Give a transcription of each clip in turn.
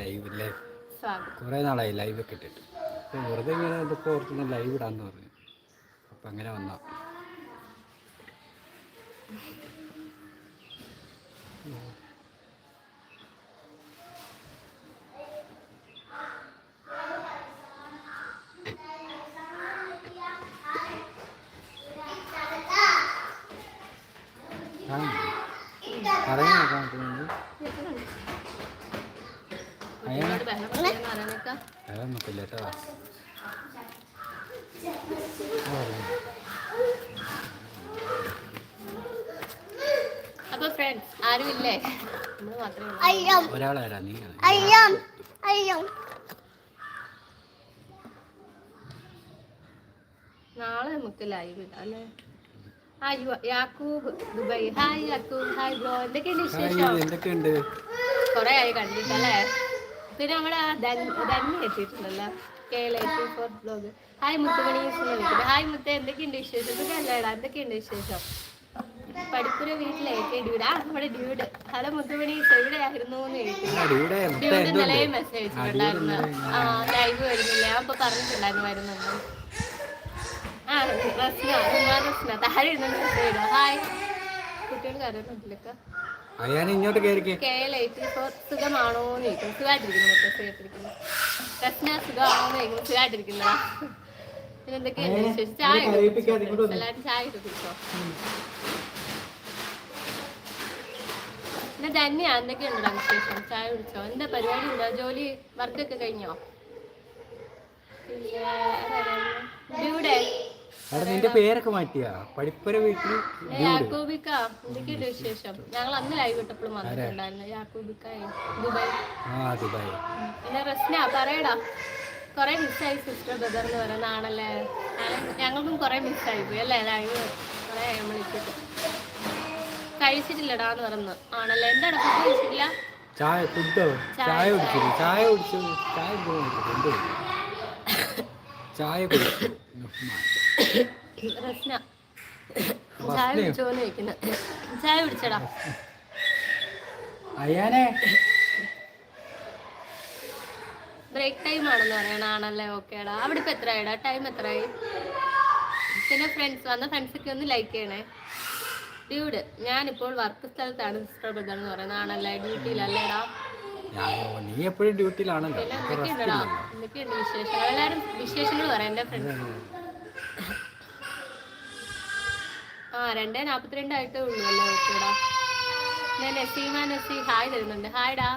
Live അല്ലേ കുറേ നാളായി ലൈവ് ഒക്കെ ഇട്ടിട്ട്. അപ്പോൾ വെറുതെ ഇങ്ങനെ ഇതിപ്പോൾ ഓർത്തുന്ന ലൈവ് ഇടാന്ന് പറഞ്ഞു. അപ്പം അങ്ങനെ വന്നാ. ആ നോക്കില്ല കേട്ടോ അപ്പൊ ഫ്രണ്ട്സ് ആരും ഇല്ലേ നമ്മൾ മാത്രമേ ഉള്ളൂ. അയ്യം. ഒരാളാരാ നീ? അയ്യം. അയ്യം. നാളെ നമുക്ക് ലൈവ് ഇടാം അല്ലേ? Yakub Dubai. Hi Yakub. Hi bro. എന്തൊക്കെയുണ്ട് വിശേഷം? എന്തൊക്കെയുണ്ട്? കൊറേ ആയി കണ്ടിട്ടല്ലേ? പിന്നെ നമ്മുടെ ധന്യ എത്തിയിട്ടുണ്ടല്ലോ. ബ്ലോഗ്. ഹായ് മുത്തുമണി വിളിക്കുന്നത് ഹായ് മുത്ത എന്തൊക്കെയുണ്ട് വിശേഷം സുഖല്ലേടാ എന്തൊക്കെയുണ്ട് വിശേഷം? പഠിപ്പുര വീട്ടിലേക്ക് ഡ്യൂഡ്? ആ നമ്മുടെ ഡ്യൂഡ്. ഹലോ മുത്തുമണി എവിടെയായിരുന്നു എന്ന് ചോദിക്കുന്നു ഡ്യൂഡ് ഇന്നലെ മെസ്സേജ് അയച്ചിട്ടുണ്ടായിരുന്നു ആ ലൈവ് വരുന്നില്ല. ഞാൻ ഇപ്പൊ പറഞ്ഞിട്ടുണ്ടായിരുന്നു വരുന്നുണ്ട് ആ റസ്ന റസ്ന. താഴെ ഇരുന്നു മെസ്സേജ് ഹായ് കുട്ടികൾ കരുതുന്നില്ലൊക്കെ അയാൻ ഇങ്ങോട്ട് കയറിക്കേ. കെ എൽ എയ്റ്റി ഫോർ സുഖമാണോ എന്ന് ചോദിക്കും സുഖമായിട്ടിരിക്കുന്നു മൊത്തം സുഖമായിട്ടിരിക്കുന്നു. റസ്ന സുഖമാണോ എന്ന് ചോദിക്കും സുഖമായിട്ടിരിക്കുന്നതാ. പിന്നെ എന്തൊക്കെയുണ്ട് ചായ? എല്ലാവരും ചായ ഒക്കെ കുടിച്ചോ? പിന്നെ ധന്യ എന്തൊക്കെയുണ്ടോ വിശേഷം? ചായ കുടിച്ചോ? എന്താ പരിപാടി ഉണ്ടോ? ജോലി വർക്കൊക്കെ കഴിഞ്ഞോ? പിന്നെ? ഡ്യൂഡേ അവിടെ നിന്റെ പേരൊക്കെ മാറ്റിയാ? പഠിപ്പുര വീട്ടിൽ യാക്കൂബിക്ക. എന്തൊക്കെയുണ്ട് വിശേഷം? ഞങ്ങൾ അന്ന് ലൈവ് ഇട്ടപ്പോഴും വന്നിട്ടുണ്ടായിരുന്നു. യാക്കൂബിക്ക ദുബായ്. ആ ദുബായ്. പിന്നെ റസ്ന പറയടാ. കുറെ മിസ്സായി സിസ്റ്റർ ബ്രദർ എന്ന് പറയുന്ന ആണല്ലേ ഞങ്ങൾ- ഞങ്ങൾക്കും കുറെ മിസ്സായി പോയി അല്ലേ? ലൈവ് കുറെ ആയി വിളിച്ചിട്ട് കഴിച്ചിട്ടില്ലടാ എന്ന് പറഞ്ഞു. ആണല്ലേ? എന്താണ് ഫുഡ് കഴിച്ചിട്ടില്ല? ചായ ഫുഡോ ചായ കുടിച്ചില്ല ചായ. കുടിച്ചു. ചായ ചായ കുടിച്ചു. റസ്ന ചായ കുടിച്ചോന്ന് ചായ കുടിച്ചടാ. അയ്യാനെ. ബ്രേക്ക് ടൈം ആണെന്ന് പറയണ ആണല്ലേ ഓക്കേടാ. അവിടെ ഇപ്പൊ എത്രയാടാ ടൈം എത്രയായി? പിന്നെ ഫ്രണ്ട്സ് വന്ന ഫ്രണ്ട്സൊക്കെ ഒന്ന് ലൈക്ക് ചെയ്യണേ. ഡ്യൂഡ് ഞാനിപ്പോൾ വർക്ക് സ്ഥലത്താണ് സിസ്റ്റർ ബ്രദർ എന്ന് പറയുന്നത് ആണല്ലേ? ഡ്യൂട്ടിയിലല്ലേടാ? നീ എപ്പോഴും ഡ്യൂട്ടിയിലാണല്ലോ. rest എന്തൊക്കെയുണ്ട് വിശേഷങ്ങൾ? എല്ലാവരും വിശേഷങ്ങൾ പറയാം എന്റെ ഫ്രണ്ട്സ് ആ രണ്ടേ നാൽപ്പത്തിരണ്ട് ആയിട്ടേ ഉള്ളൂ. അല്ലേ ഓക്കേടാ. ഞാൻ നസീമ നസീ ഹായ് തരുന്നുണ്ട്. ഹായ്ഡാ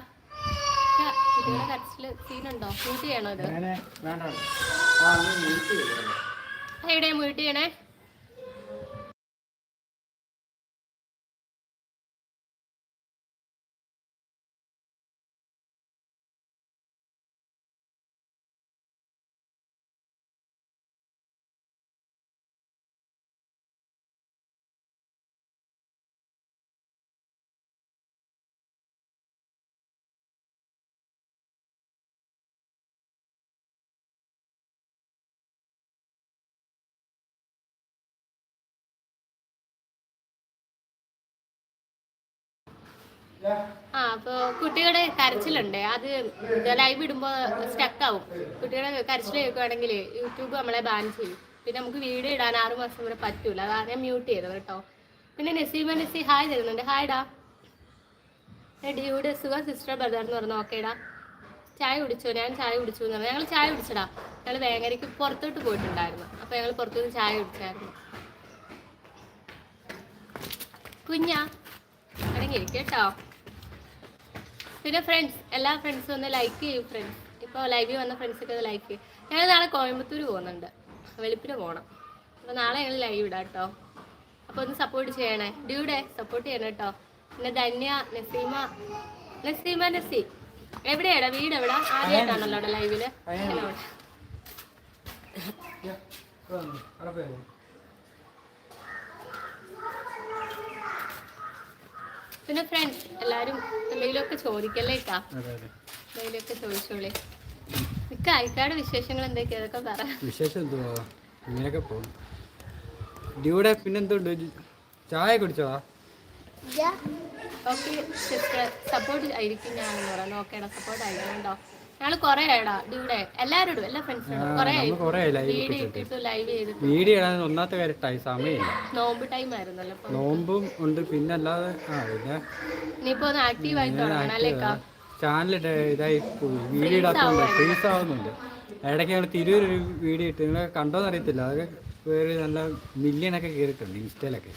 കുട്ടികളുടെ കരച്ചിൽ സീനുണ്ടോ? മ്യൂട്ട് ചെയ്യണോ ഇത്? എവിടെ മ്യൂട്ട് ചെയ്യണേ? ആ അപ്പോൾ കുട്ടികളുടെ കരച്ചിലുണ്ട്. അത് ലൈവ് ഇടുമ്പോൾ സ്റ്റക്ക് ആവും. കുട്ടികളുടെ കരച്ചിൽ കേൾക്കുവാണെങ്കിൽ യൂട്യൂബ് നമ്മളെ ബാൻ ചെയ്യും. പിന്നെ നമുക്ക് വീഡിയോ ഇടാൻ ആറ് മാസം വരെ പറ്റൂല. അതാണ് ഞാൻ മ്യൂട്ട് ചെയ്തത് കേട്ടോ. പിന്നെ നസീമ നസി ഹായ് തരുന്നുണ്ട്. ഹായ്ഡാ ഡ്യൂഡ് സുഖം സിസ്റ്റർ ബ്രദർ എന്ന് പറഞ്ഞു ഓക്കേടാ ചായ കുടിച്ചോ? ഞാൻ ചായ കുടിച്ചു എന്ന് പറഞ്ഞു. ഞങ്ങൾ ചായ കുടിച്ചടാ ഞങ്ങൾ വേങ്ങരയ്ക്ക് പുറത്തോട്ട് പോയിട്ടുണ്ടായിരുന്നു. അപ്പോൾ ഞങ്ങൾ പുറത്തുനിന്ന് ചായ കുടിച്ചായിരുന്നു. കുഞ്ഞാ അടങ്ങി കേട്ടോ. പിന്നെ ഫ്രണ്ട്സ് എല്ലാ ഫ്രണ്ട്സും ഒന്ന് ലൈക്ക് ചെയ്യും ഫ്രണ്ട്സ് ഇപ്പോൾ ലൈവിൽ വന്ന ഫ്രണ്ട്സൊക്കെ ഒന്ന് ലൈക്ക് ചെയ്യും. ഞങ്ങൾ നാളെ കോയമ്പത്തൂർ പോകുന്നുണ്ട്. വെളുപ്പിന് പോകണം അപ്പോൾ നാളെ ഞങ്ങൾ ലൈവ് ഇടാം കേട്ടോ അപ്പോൾ ഒന്ന് സപ്പോർട്ട് ചെയ്യണേ. ഡ്യൂടെ സപ്പോർട്ട് ചെയ്യണം കേട്ടോ പിന്നെ ധന്യ നസീമ. നസീമ നസി. എവിടെയാടാ? വീട് എവിടെ? ആദ്യമായിട്ടാണല്ലോ അവിടെ ലൈവിൽ ഹലോ യാ, വന്നു. അവിടെ പോയോ? പിന്നെ ഫ്രണ്ട് എല്ലാരും എന്തെങ്കിലുമൊക്കെ ചോദിക്കല്ലേട്ടാ എന്തെങ്കിലുമൊക്കെ ചോദിച്ചോളേ. മിക്ക ആൾക്കാരുടെ വിശേഷങ്ങൾ എന്തൊക്കെയാ? അതൊക്കെ പറ. വിശേഷം എന്തുവാ? ഇങ്ങനെയൊക്കെ പോകും ഡ്യൂടെ പിന്നെന്തുണ്ട്? ചായ കുടിച്ചോ. ഓക്കെ സിസ്റ്റർ സപ്പോർട്ട് ആയിരിക്കും ഞാൻ പറയാം ഓക്കേടാ സപ്പോർട്ട് ആയിരിക്കും കേട്ടോ. കുറേ ആയിടാ എല്ലാ കുറേ വീഡിയോ ഇട്ടിട്ട്. ലൈവ് ചെയ്തിട്ട്. വീഡിയോ ഇടാൻ ഒന്നാമത്തെ കാര്യമായി സമയമില്ല. നോമ്പ് ടൈം ആയിരുന്നല്ലോ നോമ്പും ഉണ്ട് പിന്നെ അല്ലാതെ ആ പിന്നെ ഇനിയിപ്പോ ഒന്ന് ആക്റ്റീവ് ആയി തുടങ്ങണം അല്ലേക്കാ ചാനൽ ഇതായി വീഡിയോ ഇടാത്തതുകൊണ്ട് ഫ്രീസ് ആവുന്നുണ്ട് ഇടയ്ക്ക് ഞങ്ങൾ തിരൂർ ഒരു വീഡിയോ ഇട്ട് നിങ്ങളെ കണ്ടോന്ന് അറിയത്തില്ല. അതൊക്കെ വേറെ നല്ല മില്യണൊക്കെ കയറിയിട്ടുണ്ട് ഇൻസ്റ്റയിലൊക്കെ.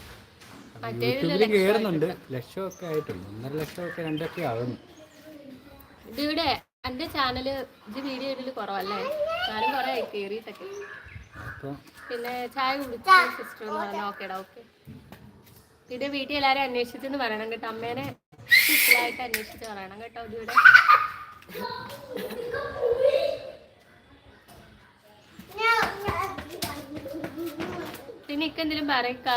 യൂട്യൂബിൽ കയറുന്നുണ്ട് ലക്ഷമൊക്കെ ആയിട്ടുണ്ട്. ഒന്നര ലക്ഷമൊക്കെ രണ്ടൊക്കെ ആകുന്നു എന്റെ ചാനൽ ഇത് വീഡിയോ ഇടൽ കുറവല്ലേ? ഞാനും കുറെ കയറിയിട്ടൊക്കെ പിന്നെ ചായ കുടിച്ച സിസ്റ്റർ എന്ന് പറഞ്ഞാൽ ഓക്കേടാ ഓക്കെ ഇത് വീട്ടിൽ എല്ലാരും അന്വേഷിച്ചെന്ന് പറയണം കേട്ടോ. അമ്മേനെ സ്പെഷ്യലായിട്ട് അന്വേഷിച്ച് പറയണം കേട്ടോ ഇവിടെ പിന്നെ ഇക്കെന്തെങ്കിലും പറയക്ക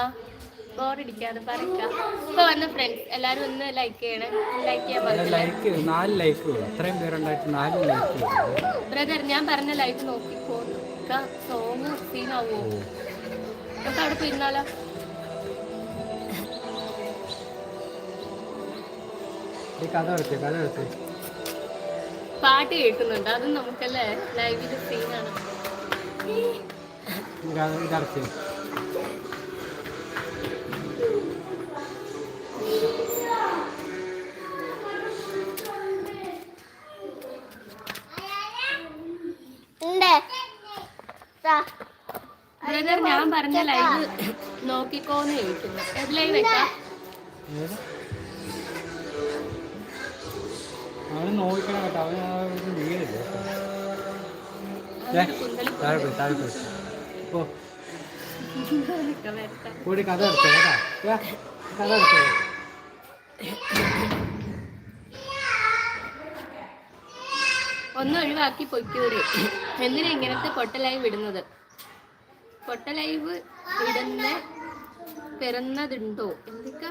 ബോറടിക്കാതെ പറക്കാം ഇപ്പൊ വന്ന ഫ്രണ്ട്സ് എല്ലാരും ഒന്ന് ലൈക്ക് ചെയ്യണേ. ലൈക്ക് ചെയ്യാൻ പറഞ്ഞു ലൈക്ക് നാല് ലൈക്ക് അത്രയും പേരുണ്ടായിട്ട് നാല് ലൈക്ക് ബ്രദർ ഞാൻ പറഞ്ഞ ലൈഫ് നോക്കിക്കോ സോങ് സീനാവോ നമുക്ക് അവിടെ പോയിരുന്നാലോ പാട്ട് കേൾക്കുന്നുണ്ട്. അതും നമുക്കല്ലേ ലൈവിൽ സീനാണ് പറഞ്ഞ ലൈവ് നോക്കിക്കോന്ന് ചോദിക്കുന്നു. ഏത് ലൈവ് വെക്കാം അവന് നോക്കണം കേട്ടോ. അവന് ആ ഒരു വീടില്ല കേട്ടോ. ദേ, താഴെ പോയി താഴെ പോയി. ഓ കൂടി കഥ എടുത്തേ കേട്ടാ. കഥ എടുത്തേ. ഒന്ന് ഒഴിവാക്കി പൊയ്ക്കൂടി. എന്തിനാ ഇങ്ങനത്തെ പൊട്ടലായി വിടുന്നത്? പൊട്ട ലൈവ് ഇടുന്ന പിറന്നതുണ്ടോ എന്തൊക്കെ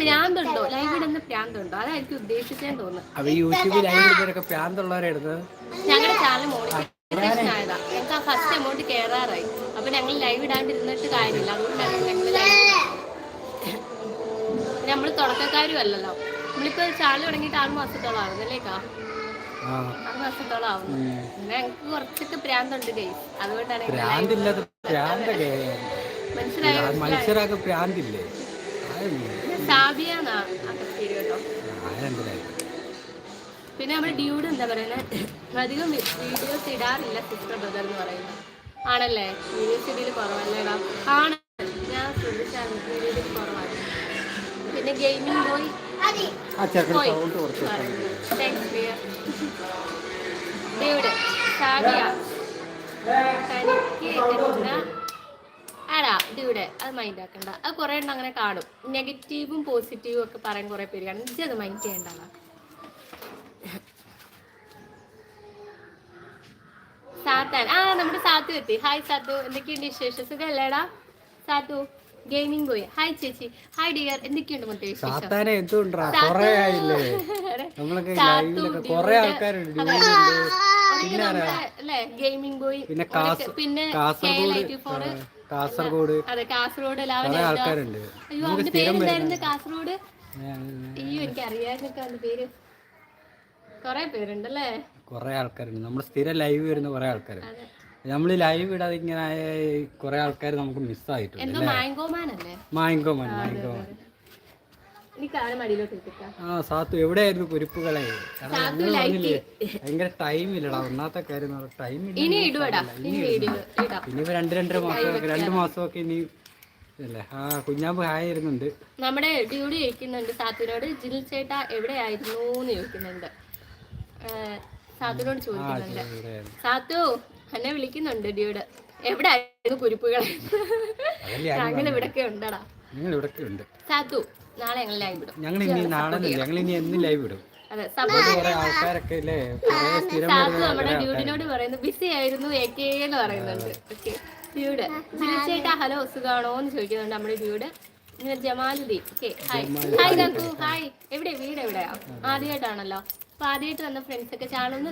പ്രാന്തുണ്ടോ? ലൈവ് ഇടുന്ന പ്രാന്തുണ്ടോ? അതായിരിക്കും ഉദ്ദേശിച്ചേന്ന് തോന്നുന്നു. ഞങ്ങളുടെ ചാനൽ മോണിറ്റൈസേഷൻ ആയതാ. ഞങ്ങൾക്ക് ആ ഫസ്റ്റ് എമൗണ്ട് കയറാറായി അപ്പൊ ഞങ്ങൾ ലൈവ് ഇടാണ്ടിരുന്നിട്ട് കാര്യമില്ല. അതുകൊണ്ടാണ് ഞങ്ങൾ നമ്മൾ തുടക്കക്കാരും അല്ലല്ലോ. നമ്മളിപ്പോ ചാനൽ തുടങ്ങിയിട്ട് ആറ് മാസത്തോളം ആവുന്നല്ലേക്കാ ആറ് മാസത്തോളം ആവുന്നു. പിന്നെ ഞങ്ങൾക്ക് കുറച്ചൊക്കെ പ്രാന്തുണ്ട് ഗൈസ് അതുകൊണ്ടാണ് മനസ്സിലായോ? പ്രാന്തില്ലേ? സാബിയാന്നാ കേട്ടോ. പിന്നെ നമ്മുടെ ഡ്യൂഡ് എന്താ പറയുന്നത് അധികം വീഡിയോസ് ഇടാറില്ല സിസ്റ്റർ ബ്രദർ എന്ന് പറയുന്നത്. ആണല്ലേ? വീഡിയോസ് ഇടയിൽ കുറവല്ലേടാ ആണ്. ഞാൻ ശ്രദ്ധിച്ചായിരുന്നു വീഡിയോയിൽ കുറവാണ്. പിന്നെ ഗെയിമിംഗ് പോയി. ആ ചേട്ടൻ സൗണ്ട് കുറച്ച് പ്രിയ തനിക്ക് ആടാ ഡ്യൂഡ് അത് മൈൻഡ് ആക്കണ്ട. അത് കുറേ എണ്ണം അങ്ങനെ കാണും. നെഗറ്റീവും പോസിറ്റീവും ഒക്കെ പറയാൻ കുറേ പേര് കാണും. ഇജ്ജ് അത് മൈൻഡ് ചെയ്യേണ്ടതാ സാത്താൻ. ആ നമ്മുടെ സാത്തു എത്തി. ഹായ് സാത്തു. എന്തൊക്കെയുണ്ട് വിശേഷം? സുഖല്ലേടാ സാത്തു. ഗെയിമിംഗ് ബോയ് ഹായ് ചേച്ചി. ഹായ് ഡിയർ എന്തൊക്കെയുണ്ട് മുത്തേ സാത്താനെ കൊറേ ആയില്ലേ? നമ്മളൊക്കെ സാത്തു, ലൈവിലൊക്കെ കൊറേ ഡ്യൂഡ്, ആൾക്കാരുണ്ട് അല്ലേ ഗെയിമിംഗ് ബോയ് പിന്നെ പിന്നെ കാസർഗോഡ്. KL84, ആ, കാസർഗോഡ്. അതെ കാസർഗോഡ് കൊറേ ആൾക്കാരുണ്ട്. അയ്യോ അവന്റെ പേരെന്തായിരുന്നു കാസർഗോഡ്? അയ്യോ എനിക്ക് അറിയാതിനൊക്കെ അവന്റെ പേര്. കൊറേ പേരുണ്ടല്ലേ? കൊറേ ആൾക്കാരുണ്ട്. നമ്മൾ സ്ഥിരം ലൈവ് വരുന്ന കൊറേ ആൾക്കാരുണ്ട്. നമ്മൾ ലൈവ് ഇടാതെ ഇങ്ങനെ കുറെ ആൾക്കാർ നമുക്ക് മിസ്സായിട്ടുണ്ട് മാംഗോ മാൻ മാങ്കോ മാൻ ആ സാത്തു എവിടെയായിരുന്നു കുരുപ്പുകളെ? ഭയങ്കര ടൈം ഇല്ലടാ. ഒന്നാമത്തെ കാര്യം ടൈം ഇനി രണ്ട് രണ്ടര മാസം രണ്ട് മാസമൊക്കെ ഇനി അല്ലേ? ആ കുഞ്ഞാമ്പ് ഹായ് ഇരുന്നുണ്ട് നമ്മുടെ ഡ്യൂടി ചോദിക്കുന്നുണ്ട് സാത്തുവിനോട് ജിൽ ചേട്ടാ എവിടെയായിരുന്നു? എന്ന് ചോദിക്കുന്നുണ്ട്. സാത്തുവിനോട് ചോദിക്കുന്നുണ്ട്. സാത്തു എന്നെ വിളിക്കുന്നുണ്ട് ഡ്യൂഡ്. എവിടെ ആയിരുന്നു കുരിപ്പുകൾ അതല്ലേ ഞങ്ങൾ ഇവിടൊക്കെ ഉണ്ടടാ. നിങ്ങൾ ഇവിടൊക്കെ ഉണ്ട്. സാത്തു നാളെ ഞങ്ങൾ ലൈവ് ഇടും. ഞങ്ങൾ ഇനി നാളെ ഞങ്ങൾ ഇനി എന്ന് ലൈവ് ഇടും. ആൾക്കാരൊക്കെ നമ്മുടെ ഡ്യൂഡിനോട് പറയുന്നു ബിസി ആയിരുന്നു എ കെ എന്ന് പറയുന്നുണ്ട്. ഓക്കെ. ഡ്യൂഡ് ജിലിച്ചേട്ടാ ഹലോ സുഖാണോ എന്ന് ചോദിക്കുന്നുണ്ട് നമ്മുടെ ഡ്യൂഡ്. ഇങ്ങനെ Jamaluddin. Okay hi. Hi Nandu hi. എവിടെ? വീട് എവിടെയാ ആദ്യമായിട്ടാണല്ലോ അപ്പൊ ആദ്യമായിട്ട് വന്ന ഫ്രണ്ട്സ് ഒക്കെ ചാനൽ ഒന്ന്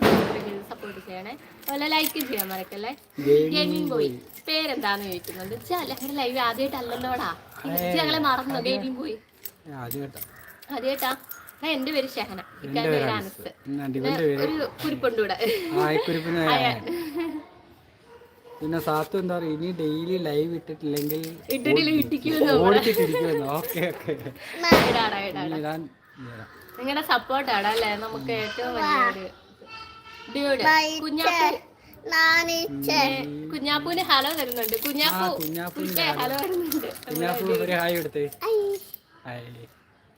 സപ്പോർട്ട് ചെയ്യണേ. അതുപോലെ ലൈക്ക് ചെയ്യാൻ മറക്കല്ലേ? ഗെയിമിംഗ് ബോയ് പേരെന്താന്ന് ചോദിക്കുന്നുണ്ട്? ഞങ്ങളുടെ ലൈവ് ആദ്യമായിട്ടല്ലല്ലോടാ. ഞങ്ങളെ മറന്നു. ഗെയിമിംഗ് ബോയ് ആദ്യമായിട്ടാ. എന്റെ പേര് ഷഹന. ഇക്കാന്റെ പേര് അനസ്. ഒരു കുരിപ്പുണ്ട് ഇവിടെ. പിന്നെ സാത്തു എന്താ പറയുക ഇനി ഡെയിലി ലൈവ് ഇട്ടിട്ടില്ലെങ്കിൽ ഇട്ടിട്ടില്ല ഇട്ടിക്കുമെന്നോ ഓടിച്ചിട്ടിരിക്കുമെന്നോ. Okay okay. ഇടാടാ. നിങ്ങളുടെ സപ്പോർട്ടാണ് അല്ലേ നമുക്ക് ഏറ്റവും വലിയൊരു ഡ്യൂഡ്. കുഞ്ഞാപ്പു കുഞ്ഞാപ്പൂന് ഹലോ തരുന്നുണ്ട്. കുഞ്ഞാപ്പു ഹലോ. തരുന്നുണ്ട്.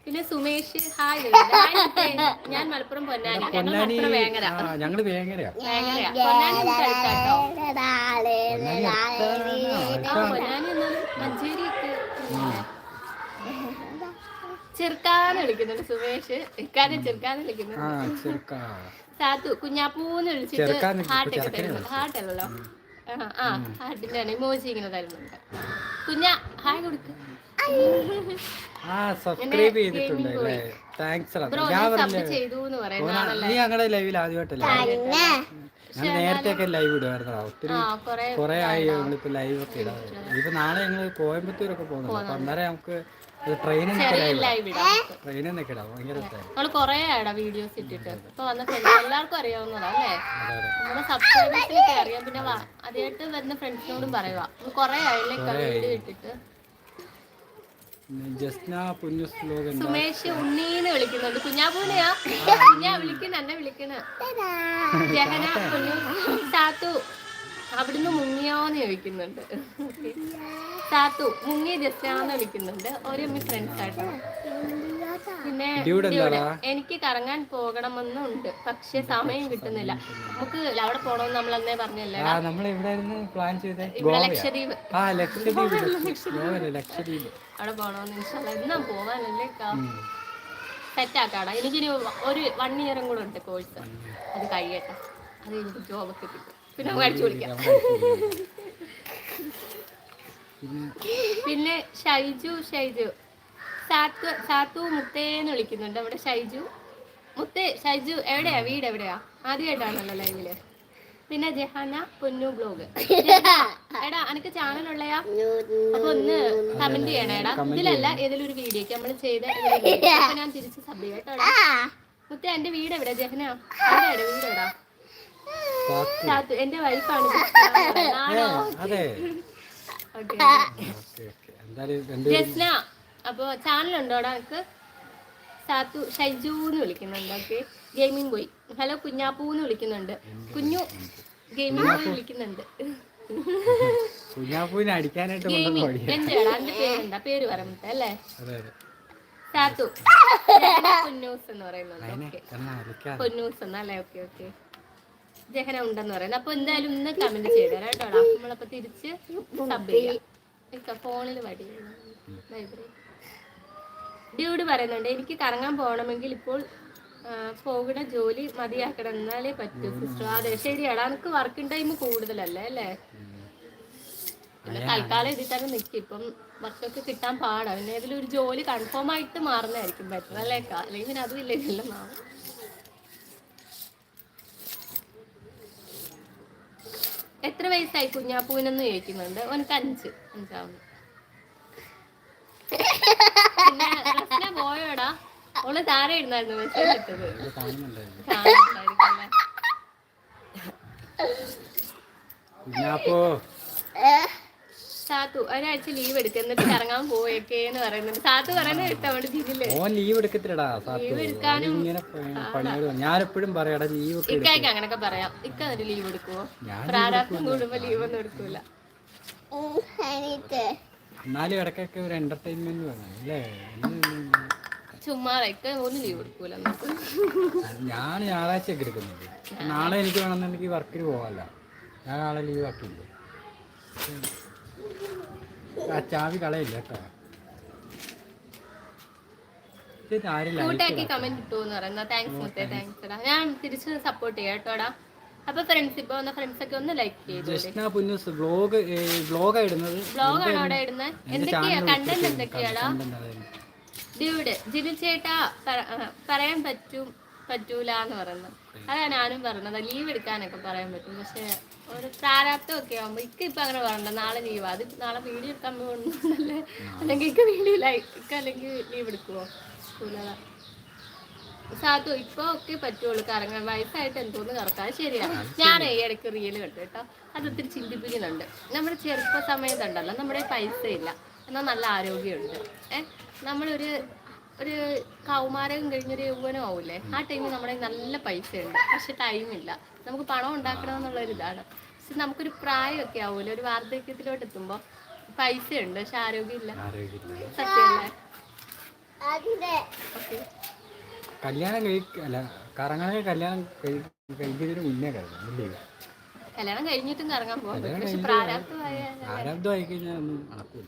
പിന്നെ സുമേഷ് ഹായ്. ഞാൻ മലപ്പുറം പൊന്നാനി. പൊന്നാനി വേങ്ങര. ഞങ്ങൾ വേങ്ങരയാ. വേങ്ങരയാ. പൊന്നാനി നമുക്ക് അടുത്താട്ടോ പൊന്നാനി അടുത്താണ്. ആ പൊന്നാനി എന്നാലും മഞ്ചേരിയൊക്കെ ചെറുക്കാന്ന് വിളിക്കുന്നുണ്ട് സുമേഷ്. സാത്തു കുഞ്ഞാപ്പൂന്ന് വിളിച്ചിട്ട് ഹാർട്ട് ഒക്കെ തരുന്നുണ്ട് ഹാർട്ട് അല്ലല്ലോ. ആ ഹാർട്ടിന്റെ ഇമോജി ഇങ്ങനെ തരുന്നുണ്ട്. കുഞ്ഞാ ഹായ് കൊടുക്ക. ആ സബ്സ്ക്രൈബ് ചെയ്തിട്ടുണ്ട് അല്ലേ? താങ്ക്സ് ചെയ്തു എന്ന് പറയുന്നത് നീ ഞങ്ങളുടെ ലൈവിൽ ആദ്യമായിട്ടല്ലേ? ഞാൻ നേരത്തെ ഒക്കെ ലൈവ് ഇടുമായിരുന്നോ ഒത്തിരി കൊറേ കുറെ ആയി ഞങ്ങളിപ്പോ ലൈവ് ഒക്കെ ഇടാറ് ഇപ്പൊ നാളെ ഞങ്ങൾ കോയമ്പത്തൂരൊക്കെ പോകുന്നുണ്ട്. അപ്പൊ അന്നേരം നമുക്ക് നമ്മൾ കൊറേ ആടാ വീഡിയോസ് ഇട്ടിട്ട്. ഇപ്പൊ വന്ന എല്ലാവർക്കും അറിയാവുന്നതാ അല്ലേ? നമ്മുടെ സബ്സ്ക്രൈബേഴ്സിനൊക്കെ അറിയാം. പിന്നെ വ- ആദ്യമായിട്ട് വരുന്ന ഫ്രണ്ട്സിനോടും പറയുക കൊറേ ആയില്ലേ വീഡിയോ ഇട്ടിട്ട്? ജസ്ന പുഞ്ഞു സ്ലോഗൻ സുമേഷ് ഉണ്ണീന്ന് വിളിക്കുന്നുണ്ട്. കുഞ്ഞാപ്പൂനെയാ? കുഞ്ഞാ വിളിക്കുന്ന എന്നെ വിളിക്കണ ജഹന കുഞ്ഞു സാത്തു അവിടുന്ന് മുങ്ങിയോന്ന് ചോദിക്കുന്നുണ്ട്. താത്തു മുങ്ങിയ ജസ്റ്റാന്ന് വിളിക്കുന്നുണ്ട്. ഒരു അമ്മ ഫ്രണ്ട്സ് ആട്ടോ പിന്നെ എനിക്ക് കറങ്ങാൻ പോകണമെന്നുണ്ട്. പക്ഷെ സമയം കിട്ടുന്നില്ല. നമുക്ക് അവിടെ പോണമെന്ന് നമ്മൾ അന്നേ പറഞ്ഞല്ലേ? ലക്ഷദ്വീപ്. അവിടെ പോണോന്ന് ഇൻഷാല്ല എന്നാ പോവാനല്ലേ സെറ്റാക്കാടാ എനിക്കിനി ഒരു വൺ ഇയറും കൂടെ ഉണ്ട് കോഴ്സ് അത് കഴിയട്ടെ. അത് എനിക്ക് ജോബൊക്കെ കിട്ടും. പിന്നെ നമുക്ക് അടിച്ചു പിന്നെ ഷൈജു ഷൈജു. സാത്തു സാത്തു മുത്തേന്ന് വിളിക്കുന്നുണ്ട്. അവിടെ ഷൈജു. മുത്തേ ഷൈജു എവിടെയാ? വീട് എവിടെയാ? ആദ്യമായിട്ടാണല്ലോ ലൈവിൽ. പിന്നെ ജഹാന പൊന്നു ബ്ലോഗ്. എടാ അനക്ക് ചാനൽ ഉള്ളയാ? അപ്പൊ ഒന്ന് കമന്റ് ചെയ്യണേ എടാ. ഇതിലല്ല ഏതെങ്കിലും ഒരു വീഡിയോക്ക് നമ്മൾ ചെയ്ത ഞാൻ തിരിച്ച് സബ് ചെയ്യട്ടോ മുത്തേ എന്റെ വീട് എവിടെയാ? ജഹന എവിടെയാ വീട് എവിടാ കാത്തു. സാത്തു എന്റെ വൈഫാണ്. അതെ അപ്പൊ ചാനലുണ്ടോടാ എനിക്ക് സാത്തു ഷൈജു എന്ന് വിളിക്കുന്നുണ്ട്. Okay. Gaming boy. Hello Kunjappu എന്ന് വിളിക്കുന്നുണ്ട്. കുഞ്ഞു ഗെയിമിംഗ് ബോയ് വിളിക്കുന്നുണ്ട്. കുഞ്ഞാപ്പൂവിനെ അടിക്കാനായിട്ട് എന്റെ പേരെന്താ പേര്. പറയുന്നത് അല്ലേ? സാത്തു. കുന്നൂസ് എന്ന് പറയുന്നത് പൊന്നൂസ് എന്നല്ലേ ഓക്കെ ഓക്കെ. ജഹന ഉണ്ടെന്ന് പറയുന്നത്. അപ്പൊ എന്തായാലും ഇന്ന് കമന്റ് ചെയ്തു തരാം കേട്ടോ നമ്മളപ്പോ തിരിച്ച് സബ് ഫോണിൽ വടി. ഡ്യൂഡ് പറയുന്നുണ്ട് എനിക്ക് കറങ്ങാൻ പോകണമെങ്കിൽ ഇപ്പോൾ പോകുന്ന ജോലി മതിയാക്കണം. എന്നാലേ പറ്റൂ സിസ്റ്റർ. അതെ ശരിയാടാ എനിക്ക് വർക്കിംഗ് ടൈം കൂടുതലല്ലേ അല്ലേ? തൽക്കാലം ഇതിൽ തന്നെ നിൽക്കും ഇപ്പം വർക്കൊക്കെ കിട്ടാൻ പാടാ. പിന്നെ ഇതിലൊരു ജോലി കൺഫേം ആയിട്ട് മാറുന്നതായിരിക്കും ബെറ്റർ അല്ലേക്കാ അല്ലെങ്കിൽ പിന്നെ അതും ഇല്ലെങ്കിലും മാറും. എത്ര വയസ്സായി കുഞ്ഞാപ്പൂവിനെന്ന് ചോദിക്കുന്നുണ്ട്. ഓനക്ക് അഞ്ച്. അഞ്ചാവുന്നു പിന്നെ റസ്ന പോയോടാ. ഓൾ താഴെ ഇടുന്നായിരുന്നു മെസ്സേജ് ഇട്ടത്. കാണുന്നുണ്ടായിരിക്കും സാത്തു ഒരാഴ്ച ലീവ് എടുക്കുന്നിട്ട് എന്നിട്ട് കറങ്ങാൻ പോയേക്കേന്ന് പറയുന്നുണ്ട്. സാത്തു പറയുന്നത് കേട്ടോ അവിടെ ഓൻ ലീവ് എടുക്കത്തില്ലടാ സാത്തു. ഇങ്ങനെ പണികൾ ഞാനെപ്പോഴും പറയാടാ ലീവ് ഇക്കായ്ക്ക് അങ്ങനൊക്കെ പറയാം. ഇക്ക ഒരു ലീവ് എടുക്കുവോ? ഞാൻ പ്രാരാബ്ദം കൂടുമ്പോ ലീവ് ഒന്നും എടുക്കൂല. എന്നാലും ഇടക്കൊക്കെ ഒരു എന്റർടൈൻമെന്റ് വേണം അല്ലേ? ചുമ്മാ ഇക്ക ഒന്നും ലീവ് എടുക്കൂല ഞാൻ ഞായറാഴ്ച ഒക്കെ എടുക്കുന്നുണ്ട്. നാളെ എനിക്ക് വേണമെന്നുണ്ടെങ്കിൽ വർക്കിന് പോകാമല്ലോ. ഞാൻ നാളെ ലീവ് ആക്കിയില്ല ആ ചാവി കളയില്ല കേട്ടോ. കൂട്ടാക്കി കമന്റ് പറയുന്നത് താങ്ക്സ് മുത്തേ താങ്ക്സ് എടാ. ഞാൻ തിരിച്ച് സപ്പോർട്ട് ചെയ്യാം കേട്ടോടാ അപ്പൊ ഫ്രണ്ട്സ് ഇപ്പൊ വന്ന ഫ്രണ്ട്സ് ഒക്കെ ഒന്ന് ലൈക്ക് ചെയ്തു വ്ലോഗ് ബ്ലോഗ് ഇടുന്നത്? അവിടെ ഇടുന്നത് എന്തൊക്കെയാ? കണ്ടന്റ് എന്തൊക്കെയാടാ? ഡ്യൂഡ് ചേട്ടാ പറയാൻ പറ്റും. പറ്റൂല എന്ന് പറയുന്നത് അതാ ഞാനും പറഞ്ഞത്. ലീവ് എടുക്കാനൊക്കെ പറയാൻ പറ്റും. പക്ഷെ ഒരു പ്രാരാബ്ദം ഒക്കെ ആകുമ്പോ ഇക്ക ഇപ്പൊ അങ്ങനെ പറയണ്ട. നാളെ ലീവ് അത് നാളെ വീഡിയോ എടുക്കാൻ പോകുന്നുണ്ടല്ലേ അല്ലെങ്കിൽ ഇക്ക വീഡിയോ ഇക്ക അല്ലെങ്കിൽ ലീവ് എടുക്കുവോ? സ്കൂളതാ സാധു ഇപ്പൊ ഒക്കെ പറ്റുള്ളൂ. കറങ്ങാൻ വയസ്സായിട്ട് എന്തോന്ന് കറക്കാൻ ശരിയാണ് ഞാൻ ഈ ഇടയ്ക്ക് റീൽ കണ്ടു കേട്ടോ. അത് ഒത്തിരി ചിന്തിപ്പിക്കുന്നുണ്ട്. നമ്മുടെ ചെറുപ്പ സമയത്തുണ്ടല്ലോ നമ്മുടെ പൈസ ഇല്ല എന്നാൽ നല്ല ആരോഗ്യമുണ്ട്. ഏഹ് നമ്മളൊരു ഒരു കൗമാരം കഴിഞ്ഞൊരു യൗവനം ആവൂലേ ആ ടൈമിൽ നമ്മുടെ നല്ല പൈസ ഉണ്ട് പക്ഷെ ടൈമില്ല നമുക്ക് പണം ഉണ്ടാക്കണം എന്നുള്ളൊരു ഇതാണ്. പക്ഷെ നമുക്കൊരു പ്രായമൊക്കെ ആവൂലേ ഒരു വാർദ്ധക്യത്തിലോട്ട് എത്തുമ്പോ പൈസ ഉണ്ട് പക്ഷെ ആരോഗ്യമില്ല. ആരോഗ്യമില്ല. സത്യമല്ലേ. കല്യാണം കഴിക്ക അല്ല കറങ്ങാനെ കല്യാണം കഴിക്കുന്നതിന് മുന്നേ കറങ്ങാം അല്ലേ? കല്യാണം കഴിഞ്ഞിട്ടും കറങ്ങാൻ പോകാം പ്രാരാബ്ദമായി കഴിഞ്ഞാൽ ഒന്നും നടക്കൂല.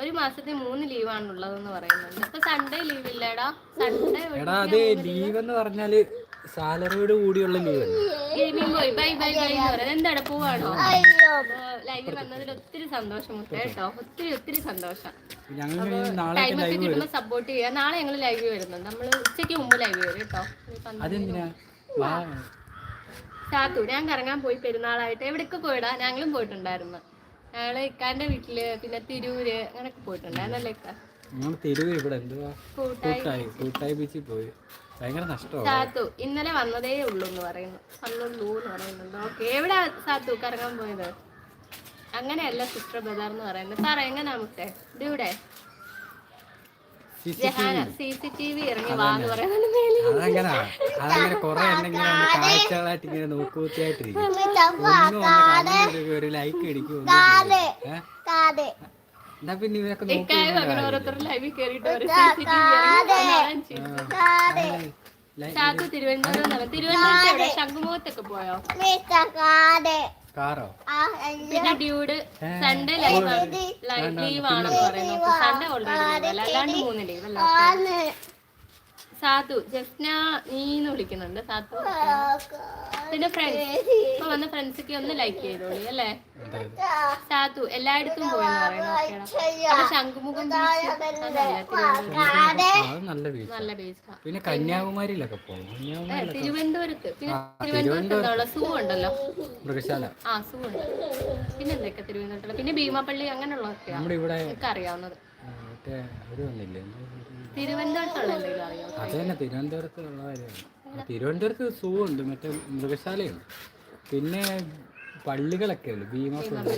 ഒരു മാസത്തിൽ മൂന്ന് ലീവാണുള്ളതെന്ന് പറയുന്നത് ഇപ്പൊ സൺഡേ ലീവ് ഇല്ലടാ. സൺഡേ എടാ അത് ലീവ് എന്ന് പറഞ്ഞാൽ സാലറിയോട് കൂടിയുള്ള ലീവ് ഗെയിമിംഗ് പോയി. ബൈ ബൈ ബൈ എന്ന് പറയുന്നത് എന്താണ് പോവാണോ? ലൈവിൽ വന്നതിൽ ഒത്തിരി സന്തോഷം മുത്തേ കേട്ടോ ഒത്തിരി ഒത്തിരി സന്തോഷം. ഞങ്ങൾ നാളെ ടൈം ഒക്കെ കിട്ടുമ്പോൾ സപ്പോർട്ട് ചെയ്യാം. നാളെ ഞങ്ങൾ ലൈവ് വരുന്നുണ്ട്. നമ്മൾ ഉച്ചയ്ക്ക് മുമ്പ് ലൈവ് വരും കേട്ടോ. അതെന്തിനാ? ഞാൻ കറങ്ങാൻ പോയി പെരുന്നാളായിട്ട്. എവിടേക്ക് പോയിടാ? ഞങ്ങളും പോയിട്ടുണ്ടായിരുന്നു. ഞങ്ങൾ ഇക്കാന്റെ വീട്ടിൽ പിന്നെ തിരൂര് അങ്ങനെയൊക്കെ പോയിട്ടുണ്ടായിരുന്നല്ലേ ഇക്ക? ഞങ്ങൾ തിരുവ് ഇവിടെ എന്തുവാ? കൂട്ടായി. കൂട്ടായി കൂട്ടായി ബീച്ചിൽ പോയി. ഭയങ്കര നഷ്ടമാണ് സാത്തു ഇന്നലെ വന്നതേ ഉള്ളൂ എന്ന് പറയുന്നു. വന്നുള്ളൂ എന്ന് പറയുന്നുണ്ട്. ഓക്കെ എവിടെ സാത്തു കറങ്ങാൻ പോയത്? അങ്ങനെയല്ല സിസ്റ്റർ ബ്രദർ എന്ന് പറയുന്നത്. സാറേ എങ്ങനെയാ നമുക്ക് ഇത് ഇവിടെ Jahana C C T V ഇറങ്ങി വാ എന്ന് പറയുന്നത് മേലെ അതങ്ങനെ അതങ്ങനെ കുറെ ഉണ്ടെങ്കിൽ കാഴ്ചകളായിട്ട് ഇങ്ങനെ നോക്കൂത്തിയായിട്ടിരിക്കും ഒന്നും ഒന്ന് കാണുമ്പോഴേക്കും ഒരു ലൈക്ക് അടിക്കും കാതെ എന്നാ പിന്നെ ഇവരൊക്കെ തിരുവനന്തപുരം. തിരുവനന്തപുരത്ത് ശംഖുമുഖത്തൊക്കെ പോയോ? കാറോ? പിന്നെ ഡ്യൂഡ് സൺഡേ ലൈവ് ലീവ് ആണെന്ന് പറയുന്നു സൺഡേ ഓൾറെഡി അല്ലാണ്ട് മൂന്ന് ലീവ് അല്ല സാധു ജസ്ന നീന്ന് വിളിക്കുന്നുണ്ട്. സാധു പിന്നെ ഫ്രണ്ട്സ് ഇപ്പൊ വന്ന ഫ്രണ്ട്സൊക്കെ ഒന്ന് ലൈക്ക് ചെയ്തോളി അല്ലേ? സാധു എല്ലായിടത്തും അവിടെ ശംഖുമുഖം നല്ല ബീച്ച് പിന്നെ കന്യാകുമാരിയിലൊക്കെ പോകും തിരുവനന്തപുരത്ത്. പിന്നെ തിരുവനന്തപുരത്ത് എന്താ ഉള്ള സൂ ഉണ്ടല്ലോ മൃഗശാല. ആ സൂ ഉണ്ട് പിന്നെ എന്തൊക്കെ തിരുവനന്തപുരത്തുള്ള? പിന്നെ ഭീമാപ്പള്ളി അങ്ങനെയുള്ളതൊക്കെയാണ് അറിയാവുന്നത്. തിരുവനന്തപുരത്തുള്ള തിരുവനന്തപുരത്തുള്ള കാര്യമാണ്. തിരുവനന്തപുരത്ത് സൂ ഉണ്ട് മറ്റേ മൃഗശാലയുണ്ട്. പിന്നെ പള്ളികളൊക്കെ ഉണ്ട് ഭീമപ്പള്ളി.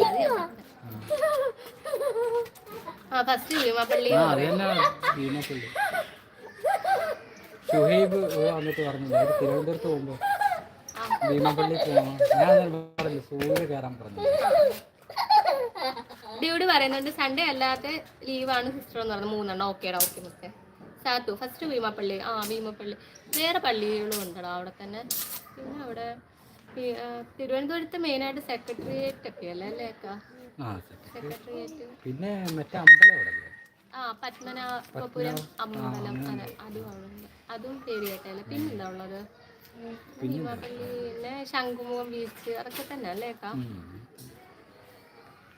ആ അത് തന്നെ ഭീമപ്പള്ളി ഷുഹൈബ് വന്നിട്ട് പറഞ്ഞു തിരുവനന്തപുരത്ത് പോകുമ്പോ ഭീമപ്പള്ളി പോകണം ഞാൻ പറഞ്ഞു സൂര്യ കയറാൻ പറഞ്ഞു. ഡ്യൂഡ് പറയുന്നുണ്ട് സൺഡേ അല്ലാത്ത ലീവാണ് സിസ്റ്റർ എന്ന് പറഞ്ഞത് മൂന്നെണ്ണം ഓക്കേടാ ഓക്കെ മുത്തേ സാത്തു ഫസ്റ്റ് ഭീമപ്പള്ളി ആ ഭീമപ്പള്ളി. വേറെ പള്ളികളും ഉണ്ടടാ അവിടെ തന്നെ. പിന്നെ അവിടെ തിരുവനന്തപുരത്ത് മെയിനായിട്ട് സെക്രട്ടേറിയറ്റ് ഒക്കെ അല്ലേ അല്ലേ. സെക്രട്ടേറിയറ്റ് പിന്നെ മറ്റേ അമ്പലം ആ പത്മനാഭപുരം അമ്പലം. അതെ അതും അവിടെ അതും പേര് കേട്ടല്ലേ പിന്നെന്താ ഉള്ളത്? ഭീമപ്പള്ളി പിന്നെ ശംഖുമുഖം ബീച്ച് അതൊക്കെ തന്നെ അല്ലേ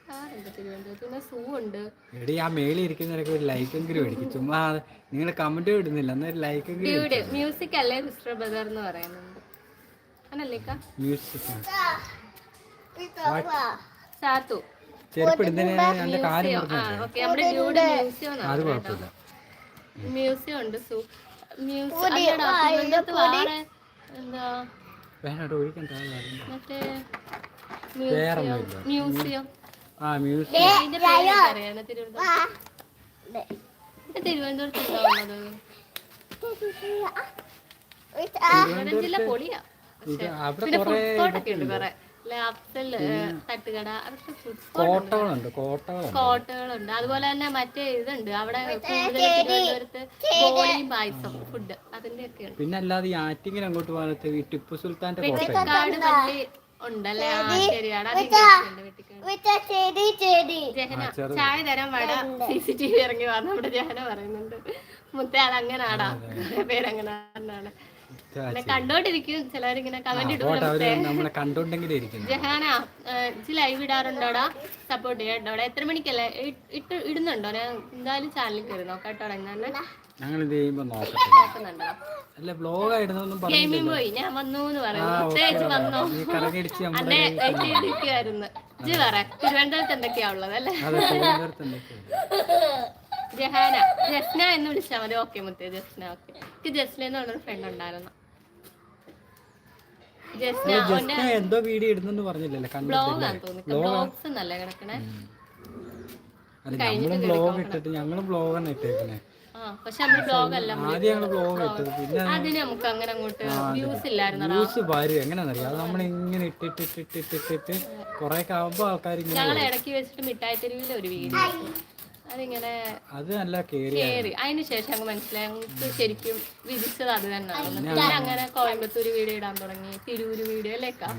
അക്ക ഉം. ആറുണ്ട് തിരുവനന്തപുരത്ത് പിന്നെ സൂ ഉണ്ട്. എടി ആ മേളിൽ ഇരിക്കുന്നവരൊക്കെ ഒരു മേടിക്കും ചുമ്മാ നിങ്ങൾ കമന്റ് ഇടുന്നില്ല. ലൈക്കെങ്കിലും ഡ്യൂഡ് മ്യൂസിക് അല്ലേ സിസ്റ്റർ ബ്രദർ എന്ന് പറയുന്നുണ്ട് മ്യൂസിക് സാത്തു. മ്യൂസിയം. ഉണ്ട് സൂ. മ്യൂസിയം വേറെ എന്താ? വേറെ മ്യൂസിയം. മ്യൂസിയം ആ ഇതിന്റെ പേര് ഇത് ഉള്ളത് തിരുവനന്തപുരം ജില്ല പൊളിയാ. ഇത് അവിടെ പിന്നെ കുറെ ഫുഡ് കോർട്ടൊക്കെ ഉണ്ട് കുറെ ലാപ്സൽ തട്ടുകട അതൊക്കെ ഫുഡ് കോട്ടകളുണ്ട് കോട്ടകളുണ്ട്. കോട്ടകളുണ്ട്. അതുപോലെ തന്നെ മറ്റേ ഇതുണ്ട്. അവിടെ കൂടുതൽ തിരുവനന്തപുരത്ത് ബോളിയും പായസം ഫുഡ് അതിന്റെ ഒക്കെ ഉണ്ട്. പിന്നെ അല്ലാതെ ഈ ആറ്റിങ്ങിൽ അങ്ങോട്ട് പോകാനത്ത് ഈ ടിപ്പു സുൽത്താന്റെ കോട്ട വെട്ടിക്കാട് പള്ളി ഉണ്ടല്ലേ? ആ ശരിയാണ് ചായ തരാൻ വട. സി സി ടി വി ഇറങ്ങി വന്ന നമ്മുടെ ജഹന പറയുന്നുണ്ട്. മുത്തയാൾ അങ്ങനാടാ. പേരങ്ങനാണ് കണ്ടോണ്ടിരിക്കും. ചിലവരിങ്ങനെ കമന്റ് ഇടും. നമ്മളെ കണ്ടോണ്ടെങ്കിലും ഇരിക്കുന്നു. ജഹാന ലൈവ് ഇടാറുണ്ടോടാ സപ്പോർട്ട് ചെയ്യാട്ടോ എത്ര മണിക്കല്ലേ? ഇട്ട് ഇടുന്നുണ്ടോ? ഞാൻ എന്തായാലും ചാനലിൽ കയറി നോക്കാട്ടോ തന്നെ ഞങ്ങൾ നോക്കുന്നുണ്ടോ? അല്ല ബ്ലോഗ് ആയിടുന്നൊന്നും ഗെയിമിംഗ് പോയി ഞാൻ വന്നു? എന്ന് വന്നോ. അന്നെ ഇജ്ജ് പറ തിരുവനന്തപുരത്ത് എന്തൊക്കെയാ ഉള്ളത് അല്ലേ? ജഹാന ജസ്ന എന്ന് വിളിച്ചാൽ മതി. ഓക്കെ മുത്തേ ജസ്ന ഓക്കെ. എനിക്ക് ജസ്ന എന്ന് പറഞ്ഞൊരു ഫ്രണ്ട് ഉണ്ടായിരുന്നു. ജസ്ന എന്തോ വീഡിയോ ഇടുന്നെന്ന് പറഞ്ഞില്ലല്ലേ ബ്ലോഗ് തോന്നുന്നു. ബ്ലോഗ്സ് നല്ല കിടക്കണേ? ഞങ്ങളും ബ്ലോഗ് ഇട്ടിട്ട് ഞങ്ങളും ബ്ലോഗാണ് ഇട്ടേക്കണേ. പക്ഷെ നമ്മൾ ബ്ലോഗ് അല്ല ആദ്യം ഞങ്ങൾ ബ്ലോഗ് ഇട്ടത്. പിന്നെ അതിന് നമുക്ക് അങ്ങനെ അങ്ങോട്ട് വ്യൂസ് ഇല്ലായിരുന്നു ന്യൂസ് വരും. എങ്ങനെയാണെന്നറിയാം അത് നമ്മൾ ഇങ്ങനെ ഇട്ടിട്ട് കുറെ ഒക്കെ ആവുമ്പോ ആൾക്കാർ ഇങ്ങനെ ഞങ്ങൾ ഇടയ്ക്ക് വെച്ചിട്ട് മിഠായി തെരുവിൽ ഒരു വീഡിയോ അതിങ്ങനെ അത് നല്ല കേറി കേറി. അതിന് ശേഷം അങ്ങ് മനസ്സിലായി. ഞങ്ങൾക്ക് ശരിക്കും വിധിച്ചത് അത് തന്നെയാണ് അങ്ങനെ കോയമ്പത്തൂർ വീഡിയോ ഇടാൻ തുടങ്ങി. തിരൂര് വീഡിയോ അല്ലേക്കാ?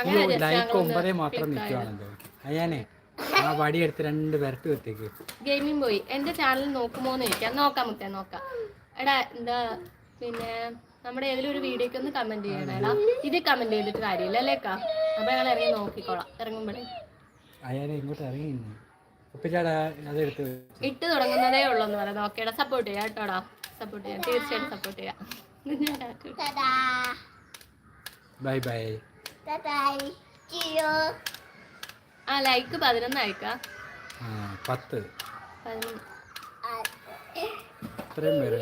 അങ്ങനെ ലൈക്ക് ഒമ്പതേ മാത്രം നിൽക്കുവാണല്ലോ അയ്യാനെ ആ വടി എടുത്ത് രണ്ട് വരട്ട് വെത്തേക്ക് ഗെയിമിംഗ് പോയി. എന്റെ ചാനൽ നോക്കുമോന്ന് ചോദിക്കാം. നോക്കാം മുത്തേ നോക്കാം. എടാ എന്താ പിന്നെ നമ്മുടെ ഏതെങ്കിലും ഒരു വീഡിയോക്ക് ഒന്ന് കമന്റ് ചെയ്യണേടാ ഇത് കമന്റ് ചെയ്തിട്ട് കാര്യമില്ല അല്ലേക്കാ അപ്പൊ ഞങ്ങൾ ഇറങ്ങി നോക്കിക്കോളാം. ഇറങ്ങുമ്പോഴേ. അയ്യാനെ ഇങ്ങോട്ട് ഇറങ്ങി അതെടുത്ത്. ഇട്ട് തുടങ്ങുന്നതേ ഉള്ളൂ എന്ന് പറയാം. നോക്കേടാ സപ്പോർട്ട് ചെയ്യാം കേട്ടോടാ സപ്പോർട്ട് ചെയ്യാം. തീർച്ചയായിട്ടും സപ്പോർട്ട് ചെയ്യാം. Bye bye bye bye. ആ ലൈക്ക് പതിനൊന്ന് അയക്കാം. പത്ത്. പതിനൊന്ന്. ഇത്രയും പേര്.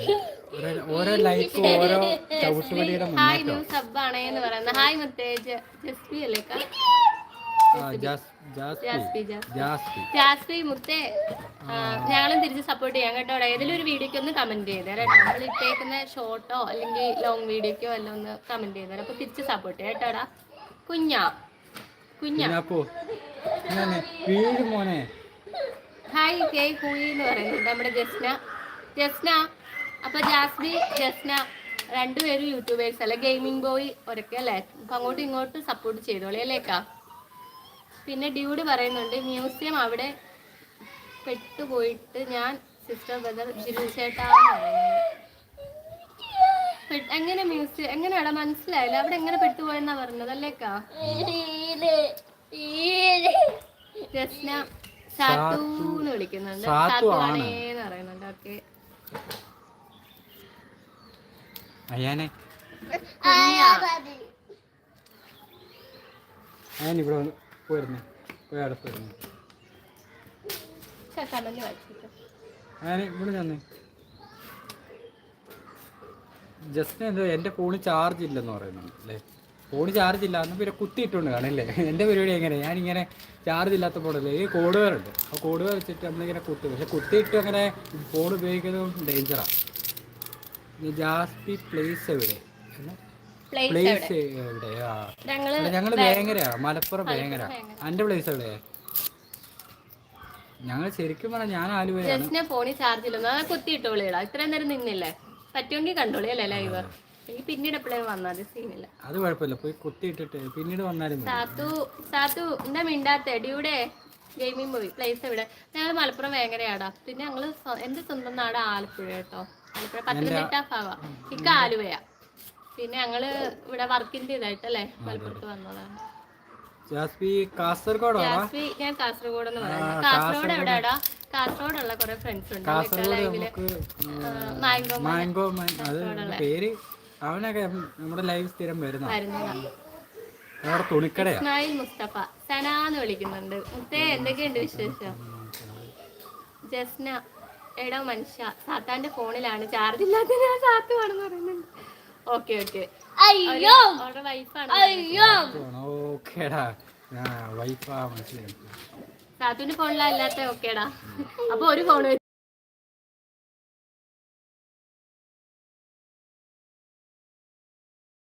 ഓരോ- ഓരോ ലൈക്ക് ഓരോ ചവിട്ടുപടിയുടെ ഹായ് ന്യൂ സബ് ആണ് എന്ന് പറയുന്നത്. ഹായ് മുത്തേ ജസ്പി. ജാസ്പി മുത്തേ ഞങ്ങളും തിരിച്ച് സപ്പോർട്ട് ചെയ്യാം കേട്ടോ. ഏതെങ്കിലും ഒരു വീഡിയോക്ക് ഒന്ന് കമന്റ് ചെയ്തേരാം നമ്മൾ ഇട്ടേക്കുന്ന ഷോർട്ടോ അല്ലെങ്കിൽ ലോങ് വീഡിയോക്കോ എല്ലാം ഒന്ന് കമന്റ് ചെയ്തേരാം അപ്പൊ തിരിച്ച് സപ്പോർട്ട് ചെയ്യാം കേട്ടോടാ. കുഞ്ഞാ. കുഞ്ഞാ. കുഞ്ഞാപ്പോ വീട് മോനെ. ഹായ് ജയ് കുയി എന്ന് പറയുന്നുണ്ട് നമ്മുടെ ജസ്ന. ജസ്ന അപ്പൊ ജാസ്മി ജസ്ന രണ്ടുപേരും യൂട്യൂബേഴ്സ് അല്ല? ഗെയിമിംഗ് ബോയ് ഒരൊക്കെ അല്ലേ? അപ്പൊ അങ്ങോട്ടും ഇങ്ങോട്ടും സപ്പോർട്ട് ചെയ്തോളേ അല്ലേക്കാ പിന്നെ ഡ്യൂഡ് പറയുന്നുണ്ട് മ്യൂസിയം അവിടെ പെട്ടുപോയിട്ട് ഞാൻ സിസ്റ്റർ ബ്രദർ പറയുന്നത്. പെ- എങ്ങനെ മ്യൂസിയം എങ്ങനെയാടാ മനസ്സിലായില്ല? അവിടെ എങ്ങനെ പെട്ടുപോയെന്നാ പറഞ്ഞത് അല്ലേക്കാ? ജസ്ന സാത്തു എന്ന് വിളിക്കുന്നുണ്ട്. സാത്തു. ആണേന്ന് പറയുന്നുണ്ട്. ഓക്കെ. അയ്യാനെ. ഇവിടെ പോയിരുന്നു. പോയി അവിടെ പോയിരുന്നു. കമന്റ് വായിച്ചിട്ട് ഞാൻ ഇവിടെ തന്നെ ജസ്റ്റ് എന്താ എന്റെ ഫോണിൽ ചാർജ് ഇല്ലെന്ന് പറയുന്നുണ്ട് അല്ലേ? ഫോൺ ചാർജ് ഇല്ല അന്ന് പിന്നെ കുത്തിയിട്ടുണ്ട് കാണല്ലേ എന്റെ പരിപാടി എങ്ങനെ ഞാനിങ്ങനെ ചാർജ് ഇല്ലാത്ത ഫോണല്ലേ ഈ കോഡ് വേറുണ്ട് ആ കോഡ് വെച്ചിട്ട് നമ്മളിങ്ങനെ കുത്തും. പക്ഷെ കുത്തിയിട്ട് അങ്ങനെ ഫോൺ ഉപയോഗിക്കുന്നതും ഡേഞ്ചറാണ് ജാസ്പി പ്ലേസ് എവിടെ? പ്ലേസ് എവിടെയാ ഞങ്ങൾ വേങ്ങരയാ മലപ്പുറം ഭയങ്കര എന്റെ പ്ലേസ് എവിടെ? ഞങ്ങൾ ശരിക്കും പറഞ്ഞാൽ ഞാൻ ആലുവയാണ്. ജസ്റ്റിനെ ഫോണിൽ ചാർജ് ഇല്ല. കുത്തിയിട്ടോളിടാ ഇത്രയും നേരം നിന്നില്ലേ? പറ്റുമെങ്കിൽ കണ്ടോളി അല്ലേ ലൈവ് എനിക്ക് പിന്നീട് എപ്പോഴും വന്നാൽ സീനില്ല. അത് കുഴപ്പമില്ല. പോയി കുത്തിയിട്ടിട്ട് പിന്നീട് വന്നാലും സാത്തു സാത്തു എന്താ മിണ്ടാത്ത? എടിയുടെ ഗെയിമിംഗ് പോയി പ്ലേസ് എവിടെ? ഞങ്ങൾ മലപ്പുറം വേങ്ങരയാടാ. പിന്നെ ഞങ്ങൾ എന്ത് എന്റെ സ്വന്തം നാട് ആലപ്പുഴ കേട്ടോ. ആലപ്പുഴ പത്തനംതിട്ട ഭാവ ഇക്ക ആലുവയാ. പിന്നെ ഞങ്ങൾ ഇവിടെ വർക്കിന്റെ ഇതായിട്ടല്ലേ മലപ്പുറത്ത് വന്നതാണ്. ജാസ്പി ജാസ്മി ഞാൻ കാസർഗോഡ് എന്ന് പറയുന്നത് കാസർഗോഡ്. എവിടെയാടാ? കാസർഗോഡുള്ള കുറെ ഫ്രണ്ട്സ് ഉണ്ട്. കാസർഗോഡ് നമുക്ക് മാംഗോ മാംഗോ അത് പേര് അവനൊക്കെ നമ്മുടെ ലൈവ് സ്ഥിരം വരുന്ന അവിടെ തുണിക്കടയാ? ഇസ്മായിൽ മുസ്തഫ. സന എന്ന് വിളിക്കുന്നുണ്ട്. മുത്തേ എന്തൊക്കെയുണ്ട് വിശേഷം? ജസ്ന എടോ മനുഷ്യ സാത്താന്റെ ഫോണിലാണ്. ചാർജ് ഇല്ലാത്ത ഞാൻ സാത്തു ആണെന്ന് പറയുന്നുണ്ട്. ഓക്കെ ഓക്കെ അയ്യോ! അവരുടെ വൈഫാണ് അയ്യോ! ഓക്കേടാ. വൈഫാ മനസ്സിലായി. സാത്തുവിന്റെ ഫോണിലല്ലാത്ത ഓക്കേടാ അപ്പൊ ഒരു ഫോൺ